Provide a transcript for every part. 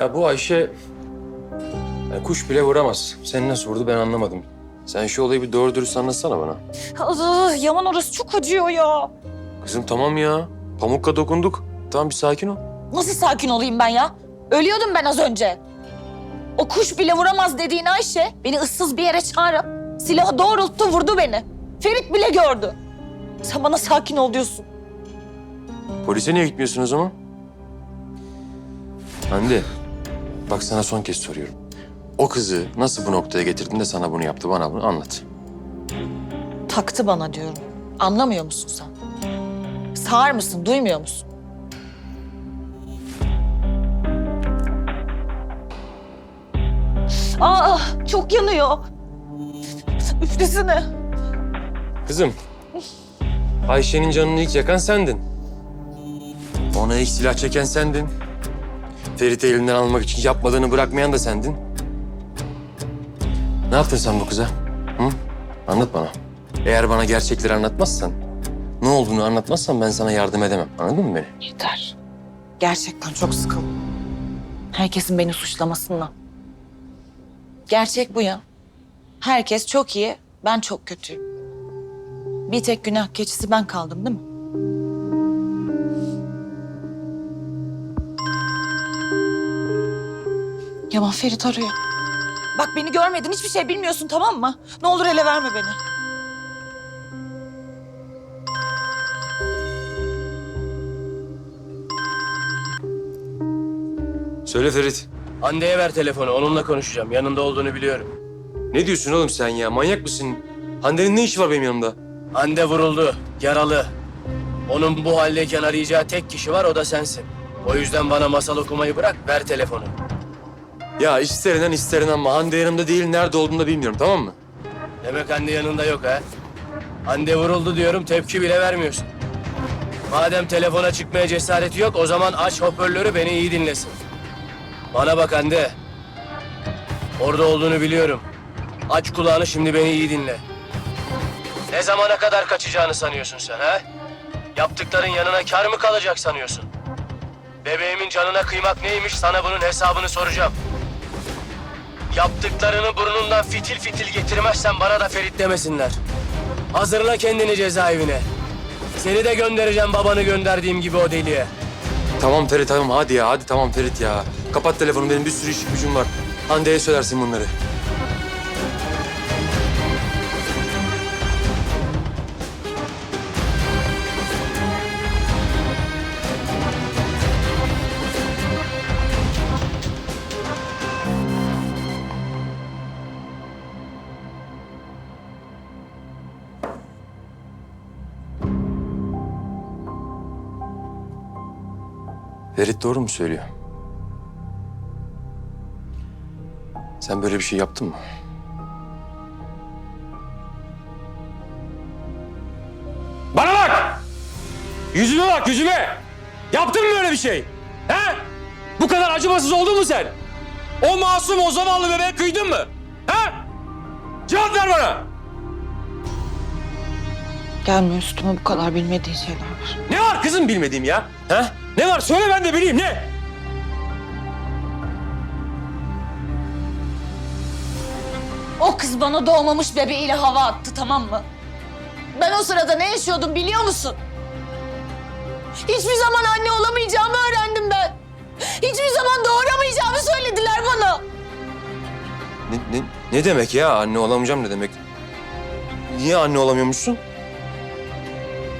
Ya bu Ayşe ya kuş bile vuramaz. Seni nasıl vurdu ben anlamadım. Sen şu olayı bir doğru dürüst anlatsana bana. Ah, Yaman orası çok acıyor ya. Kızım tamam ya. Pamukla dokunduk. Tamam bir sakin ol. Nasıl sakin olayım ben ya? Ölüyordum ben az önce. O kuş bile vuramaz dediğin Ayşe beni ıssız bir yere çağırıp silahı doğrulttu vurdu beni. Ferit bile gördü. Sen bana sakin ol diyorsun. Polise niye gitmiyorsun o zaman? Hande, bak sana son kez soruyorum. O kızı nasıl bu noktaya getirdin de sana bunu yaptı? Bana bunu anlat. Taktı bana diyorum. Anlamıyor musun sen? Sağır mısın, duymuyor musun? Aa, çok yanıyor. Üflesene. Kızım, Ayşe'nin canını ilk yakan sendin. Ona ilk silah çeken sendin. Ferit'i elinden almak için yapmadığını bırakmayan da sendin. Ne yaptın sen bu kıza? Hı? Anlat bana. Eğer bana gerçekleri anlatmazsan, ne olduğunu anlatmazsan ben sana yardım edemem. Anladın mı beni? Yeter. Gerçekten çok sıkıldım. Herkesin beni suçlamasından. Gerçek bu ya. Herkes çok iyi, ben çok kötüyüm. Bir tek günah keçisi ben kaldım değil mi? Yaman Ferit arıyor. Bak beni görmedin, hiçbir şey bilmiyorsun tamam mı? Ne olur ele verme beni. Söyle Ferit. Hande'ye ver telefonu. Onunla konuşacağım. Yanında olduğunu biliyorum. Ne diyorsun oğlum sen ya? Manyak mısın? Hande'nin ne işi var benim yanımda? Hande vuruldu. Yaralı. Onun bu haldeyken arayacağı tek kişi var o da sensin. O yüzden bana masal okumayı bırak. Ver telefonu. Ya isterinden isterinden ama Hande yanımda değil, nerede olduğunu da bilmiyorum tamam mı? Demek Hande yanında yok ha. Hande vuruldu diyorum tepki bile vermiyorsun. Madem telefona çıkmaya cesareti yok o zaman aç hoparlörü beni iyi dinlesin. Bana bak Hande. Orada olduğunu biliyorum. Aç kulağını şimdi beni iyi dinle. Ne zamana kadar kaçacağını sanıyorsun sen ha? Yaptıkların yanına kar mı kalacak sanıyorsun? Bebeğimin canına kıymak neymiş sana bunun hesabını soracağım. Yaptıklarını burnundan fitil fitil getirmezsen bana da Ferit demesinler. Hazırla kendini cezaevine. Seni de göndereceğim babanı gönderdiğim gibi o deliye. Tamam Ferit tamam hadi ya hadi tamam Ferit ya. Kapat telefonu benim bir sürü işim gücüm var. Hande'ye söylersin bunları. Ferit doğru mu söylüyor? Sen böyle bir şey yaptın mı? Bana bak! Yüzüme bak yüzüme! Yaptın mı böyle bir şey? He? Bu kadar acımasız oldun mu sen? O masum o zavallı bebeğe kıydın mı? He? Cevap ver bana! Gelme üstüme bu kadar bilmediğin şeyler var. Ne var kızım bilmediğim ya? He? Ne var söyle ben de bileyim ne? O kız bana doğmamış bebeğiyle hava attı tamam mı? Ben o sırada ne yaşıyordum biliyor musun? Hiçbir zaman anne olamayacağımı öğrendim ben. Hiçbir zaman doğuramayacağımı söylediler bana. Ne, ne, ne demek ya anne olamayacağım ne demek? Niye anne olamıyormuşsun?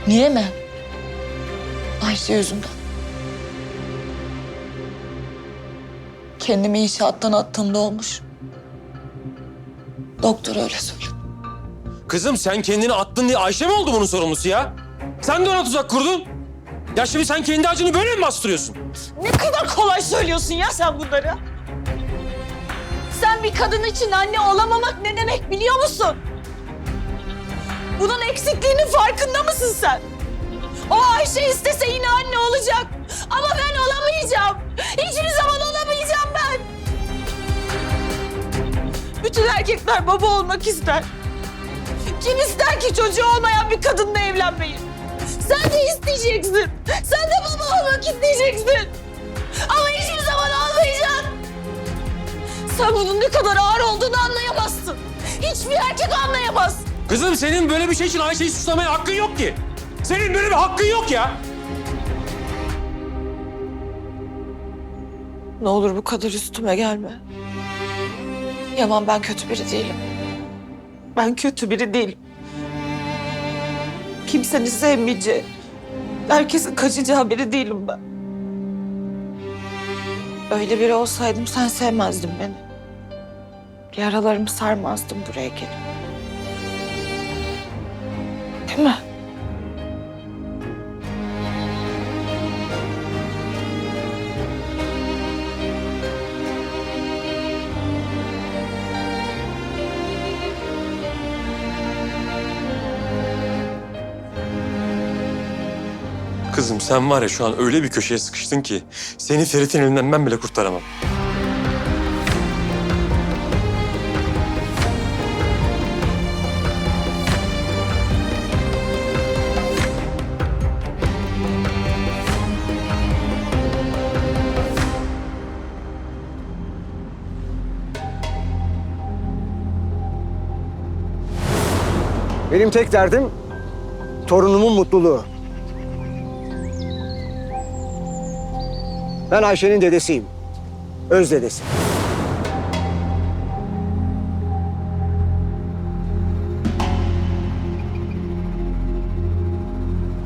Niye mi? Ayşe yüzünden. Kendimi inşaattan attığımda olmuş. Doktor öyle söyledi. Kızım sen kendini attın diye Ayşe mi oldu bunun sorumlusu ya? Sen de ona tuzak kurdun. Ya şimdi sen kendi acını böyle mi bastırıyorsun? Ne kadar kolay söylüyorsun ya sen bunları. Sen bir kadın için anne olamamak ne demek biliyor musun? Bunun eksikliğinin farkında mısın sen? O Ayşe istese yine anne olacak. Ama ben olamayacağım. Hiçbir zaman Bütün erkekler baba olmak ister. Kim ister ki çocuğu olmayan bir kadınla evlenmeyi? Sen de isteyeceksin. Sen de baba olmak isteyeceksin. Ama hiçbir zaman olmayacak. Sen bunun ne kadar ağır olduğunu anlayamazsın. Hiçbir erkek anlayamaz. Kızım senin böyle bir şey için Ayşe'yi suçlamaya hakkın yok ki. Senin böyle bir hakkın yok ya. Ne olur bu kadar üstüme gelme. Yaman ben kötü biri değilim. Ben kötü biri değilim. Kimsenin sevmeyeceği, herkesin kaçacağı biri değilim ben. Öyle biri olsaydım sen sevmezdin beni. Yaralarımı sarmazdım buraya gelip. Değil mi? Kızım sen var ya şu an öyle bir köşeye sıkıştın ki seni Ferit'in elinden ben bile kurtaramam. Benim tek derdim torunumun mutluluğu. Ben Ayşe'nin dedesiyim. Öz dedesi.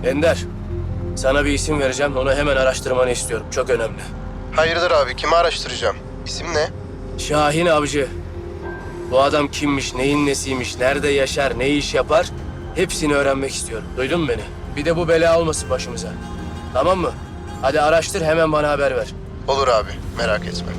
Ender, sana bir isim vereceğim. Onu hemen araştırmanı istiyorum. Çok önemli. Hayırdır abi kimi araştıracağım? İsim ne? Şahin Avcı. Bu adam kimmiş, neyin nesiymiş, nerede yaşar, ne iş yapar? Hepsini öğrenmek istiyorum. Duydun mu beni? Bir de bu bela olmasın başımıza. Tamam mı? Hadi araştır hemen bana haber ver. Olur abi merak etme.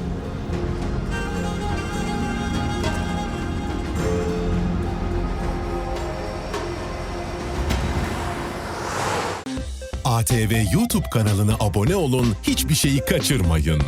ATV YouTube kanalına abone olun, hiçbir şeyi kaçırmayın.